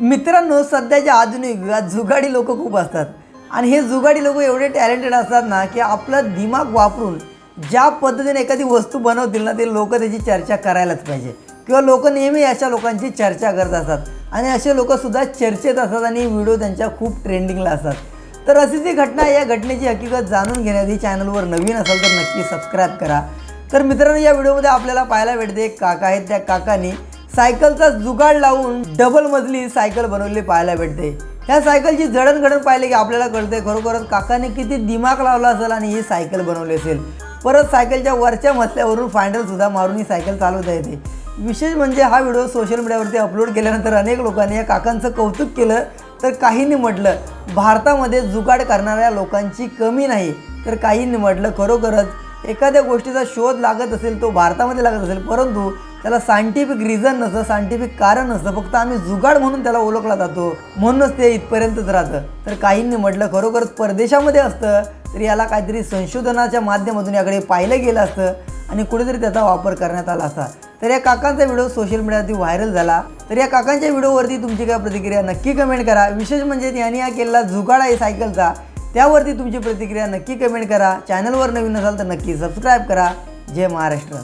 मित्रांनो सध्याच्या आधुनिक युगात जुगाडी लोक खूप असतात. आणि हे जुगाडी लोक एवढे टॅलेंटेड असतात ना की आपलं दिमाग वापरून ज्या पद्धतीने एखादी वस्तू बनवतील ना ते लोक त्याची चर्चा करायलाच पाहिजे. किंवा लोक नेहमी अशा लोकांची चर्चा करत असतात. आणि असे लोकसुद्धा चर्चेत असतात आणि व्हिडिओ त्यांच्या खूप ट्रेंडिंगला असतात. तर अशीच ही घटना आहे. या घटनेची हकीकत जाणून घेण्याआधी चॅनलवर नवीन असाल तर नक्की सबस्क्राईब करा. तर मित्रांनो या व्हिडिओमध्ये आपल्याला पाहायला भेटते एक काका आहेत. त्या काकानी सायकलचा जुगाड लावून डबल मजली सायकल बनवली पाहायला भेटते. ह्या सायकलची जडणघडण पाहिले की आपल्याला कळते खरोखरच काकाने किती दिमाग लावला असेल आणि ही सायकल बनवली असेल. परत सायकलच्या वरच्या मजल्यावरून फायनल सुद्धा मारून ही सायकल चालवता येते. विशेष म्हणजे हा व्हिडिओ सोशल मीडियावरती अपलोड केल्यानंतर अनेक लोकांनी या काकांचं कौतुक केलं तर काहींनी म्हटलं भारतामध्ये जुगाड करणाऱ्या लोकांची कमी नाही. तर काहींनी म्हटलं खरोखरच एखाद्या गोष्टीचा शोध लागत असेल तो भारतामध्ये लागत असेल परंतु त्याला सायंटिफिक रिझन नसतं सायंटिफिक कारण नसतं फक्त आम्ही जुगाड म्हणून त्याला ओळखला जातो. म्हणूनच ते इथपर्यंतच राहतं. तर काहींनी म्हटलं खरोखरच परदेशामध्ये असतं तर याला काहीतरी संशोधनाच्या माध्यमातून याकडे पाहिलं गेलं असतं आणि कुठेतरी त्याचा वापर करण्यात आला असता. तर या काकांचा व्हिडिओ सोशल मीडियावरती व्हायरल झाला. तर या काकांच्या व्हिडिओवरती तुमची काय प्रतिक्रिया नक्की कमेंट करा. विशेष म्हणजे यांनी हा केलेला जुगाड आहे सायकलचा. त्यावरती तुमची प्रतिक्रिया नक्की कमेंट करा. चॅनलवर नवीन असाल तर नक्की सबस्क्राईब करा. जय महाराष्ट्र.